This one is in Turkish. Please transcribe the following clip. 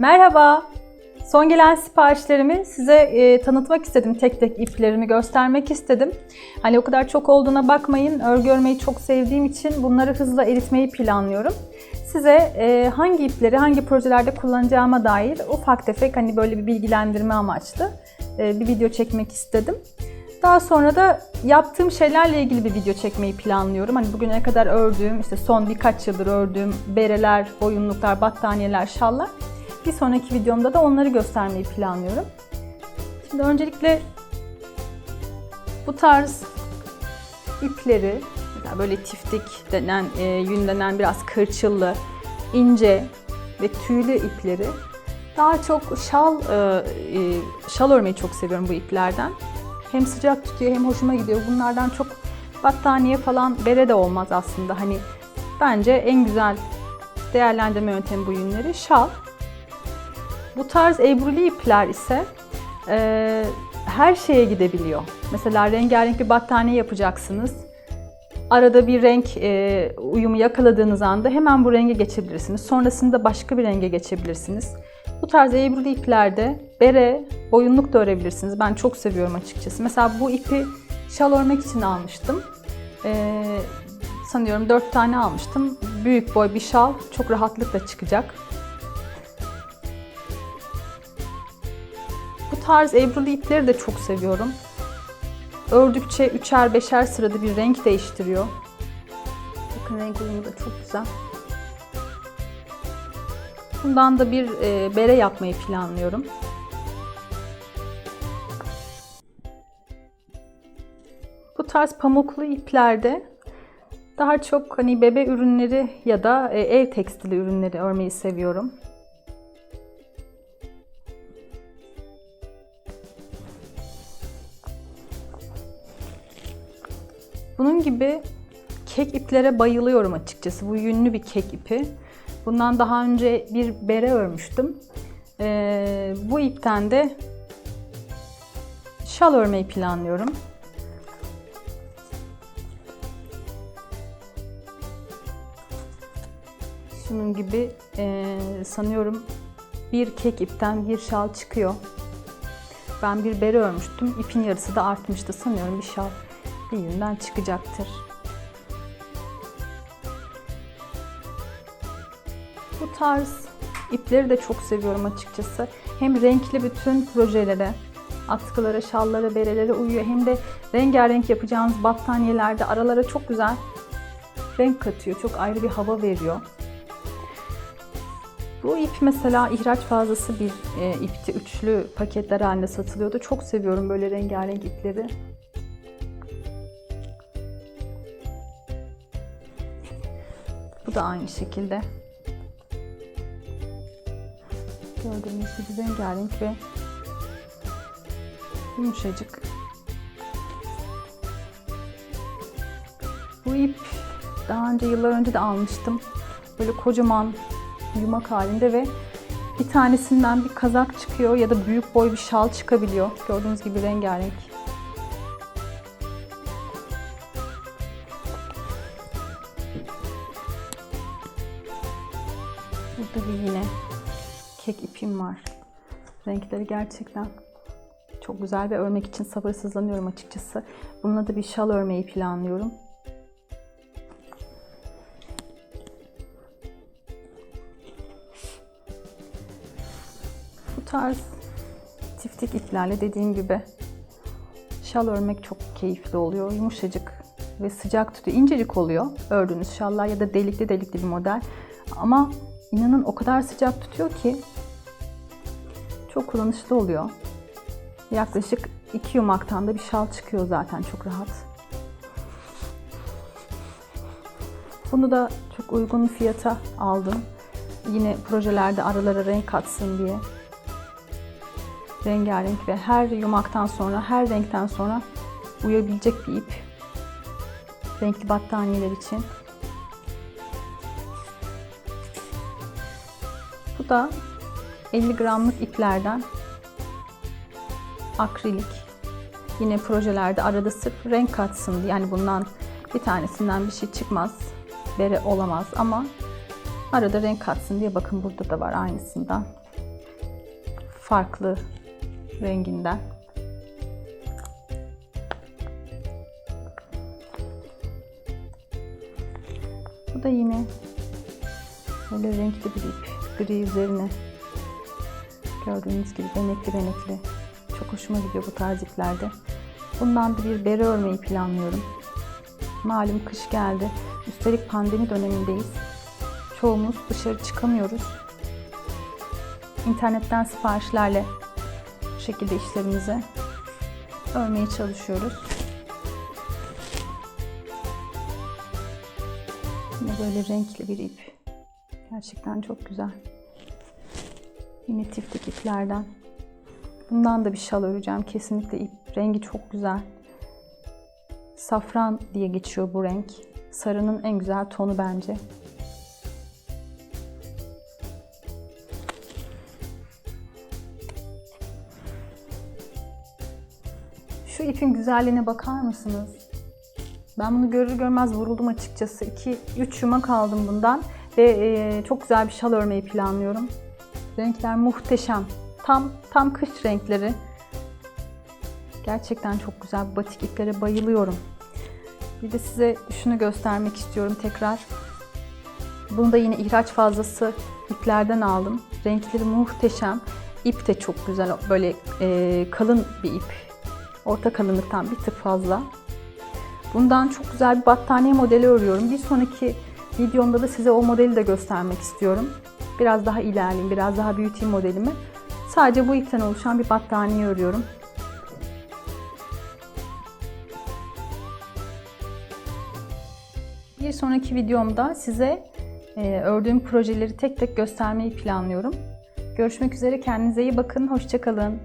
Merhaba. Son gelen siparişlerimi size e, tanıtmak istedim. Tek tek iplerimi göstermek istedim. Hani o kadar çok olduğuna bakmayın. Örgü örmeyi çok sevdiğim için bunları hızla eritmeyi planlıyorum. Size e, hangi ipleri hangi projelerde kullanacağıma dair ufak tefek hani böyle bir bilgilendirme amaçlı e, bir video çekmek istedim. Daha sonra da yaptığım şeylerle ilgili bir video çekmeyi planlıyorum. Hani bugüne kadar ördüğüm, işte son birkaç yıldır ördüğüm bereler, boyunluklar, battaniyeler, şallar. Bir sonraki videomda da onları göstermeyi planlıyorum. Şimdi öncelikle bu tarz ipleri, böyle tiftik denen, e, yün denen biraz kırçıllı, ince ve tüylü ipleri daha çok şal e, e, şal örmeyi çok seviyorum bu iplerden. Hem sıcak tutuyor hem hoşuma gidiyor. Bunlardan çok battaniye falan bere de olmaz aslında. Hani bence en güzel değerlendirme yöntemi bu yünleri şal. Bu tarz ebruli ipler ise e, her şeye gidebiliyor. Mesela rengarenk bir battaniye yapacaksınız. Arada bir renk e, uyumu yakaladığınız anda hemen bu renge geçebilirsiniz. Sonrasında başka bir renge geçebilirsiniz. Bu tarz ebruli iplerde bere, boyunluk da örebilirsiniz. Ben çok seviyorum açıkçası. Mesela bu ipi şal örmek için almıştım. Ee, sanıyorum 4 tane almıştım. Büyük boy bir şal çok rahatlıkla çıkacak. Tarz ebruli ipleri de çok seviyorum. Ördükçe üçer beşer sırada bir renk değiştiriyor. Bakın renk uyumu da çok güzel. Bundan da bir e, bere yapmayı planlıyorum. Bu tarz pamuklu iplerde daha çok hani bebe ürünleri ya da e, ev tekstili ürünleri örmeyi seviyorum. Bunun gibi kek iplere bayılıyorum açıkçası. Bu yünlü bir kek ipi. Bundan daha önce bir bere örmüştüm. Ee, bu ipten de şal örmeyi planlıyorum. Şunun gibi e, sanıyorum bir kek ipten bir şal çıkıyor. Ben bir bere örmüştüm. İpin yarısı da artmıştı. Sanıyorum bir şal bir yünden çıkacaktır. Bu tarz ipleri de çok seviyorum açıkçası. Hem renkli bütün projelere, atkılara, şallara, berelere uyuyor. Hem de rengarenk yapacağınız battaniyelerde aralara çok güzel renk katıyor. Çok ayrı bir hava veriyor. Bu ip mesela ihraç fazlası bir e, ipti. Üçlü paketler halinde satılıyordu. Çok seviyorum böyle rengarenk ipleri. Bu da aynı şekilde. Gördüğünüz gibi rengarenk ve yumuşacık. Bu ip daha önce yıllar önce de almıştım. Böyle kocaman yumak halinde ve bir tanesinden bir kazak çıkıyor ya da büyük boy bir şal çıkabiliyor. Gördüğünüz gibi rengarenk. Kek ipim var. Renkleri gerçekten çok güzel ve örmek için sabırsızlanıyorum açıkçası. Bununla da bir şal örmeyi planlıyorum. Bu tarz tiftik iplerle dediğim gibi şal örmek çok keyifli oluyor. Yumuşacık ve sıcak tutuyor. İncecik oluyor ördüğünüz şallar ya da delikli delikli bir model. Ama inanın o kadar sıcak tutuyor ki çok kullanışlı oluyor. Yaklaşık iki yumaktan da bir şal çıkıyor zaten çok rahat. Bunu da çok uygun fiyata aldım. Yine projelerde aralara renk katsın diye. Rengarenk ve her yumaktan sonra, her renkten sonra uyabilecek bir ip. Renkli battaniyeler için. Bu da 50 gramlık iplerden akrilik. Yine projelerde arada sırf renk katsın. Yani bundan bir tanesinden bir şey çıkmaz. Bere olamaz ama arada renk katsın diye bakın burada da var aynısından. farklı renginden. Bu da yine böyle renkli bir ip. Gri üzerine. Gördüğünüz gibi benekli benekli. Çok hoşuma gidiyor bu tarz iplerde. Bundan da bir bere örmeyi planlıyorum. Malum kış geldi. Üstelik pandemi dönemindeyiz. Çoğumuz dışarı çıkamıyoruz. İnternetten siparişlerle bu şekilde işlerimizi örmeye çalışıyoruz. Yine böyle renkli bir ip. Gerçekten çok güzel. Yine tiftik iplerden. Bundan da bir şal öreceğim. Kesinlikle ip rengi çok güzel. Safran diye geçiyor bu renk. Sarının en güzel tonu bence. Şu ipin güzelliğine bakar mısınız? Ben bunu görür görmez vuruldum açıkçası. 2-3 yumak aldım bundan ve e, çok güzel bir şal örmeyi planlıyorum. Renkler muhteşem. Tam tam kış renkleri. Gerçekten çok güzel. Batik iplere bayılıyorum. Bir de size şunu göstermek istiyorum tekrar. Bunu da yine ihraç fazlası iplerden aldım. Renkleri muhteşem. İp de çok güzel. Böyle e, kalın bir ip. Orta kalınlıktan bir tık fazla. Bundan çok güzel bir battaniye modeli örüyorum. Bir sonraki videomda da size o modeli de göstermek istiyorum. Biraz daha ilerleyeyim, biraz daha büyüteyim modelimi. Sadece bu ipten oluşan bir battaniye örüyorum. Bir sonraki videomda size e, ördüğüm projeleri tek tek göstermeyi planlıyorum. Görüşmek üzere, kendinize iyi bakın, hoşçakalın.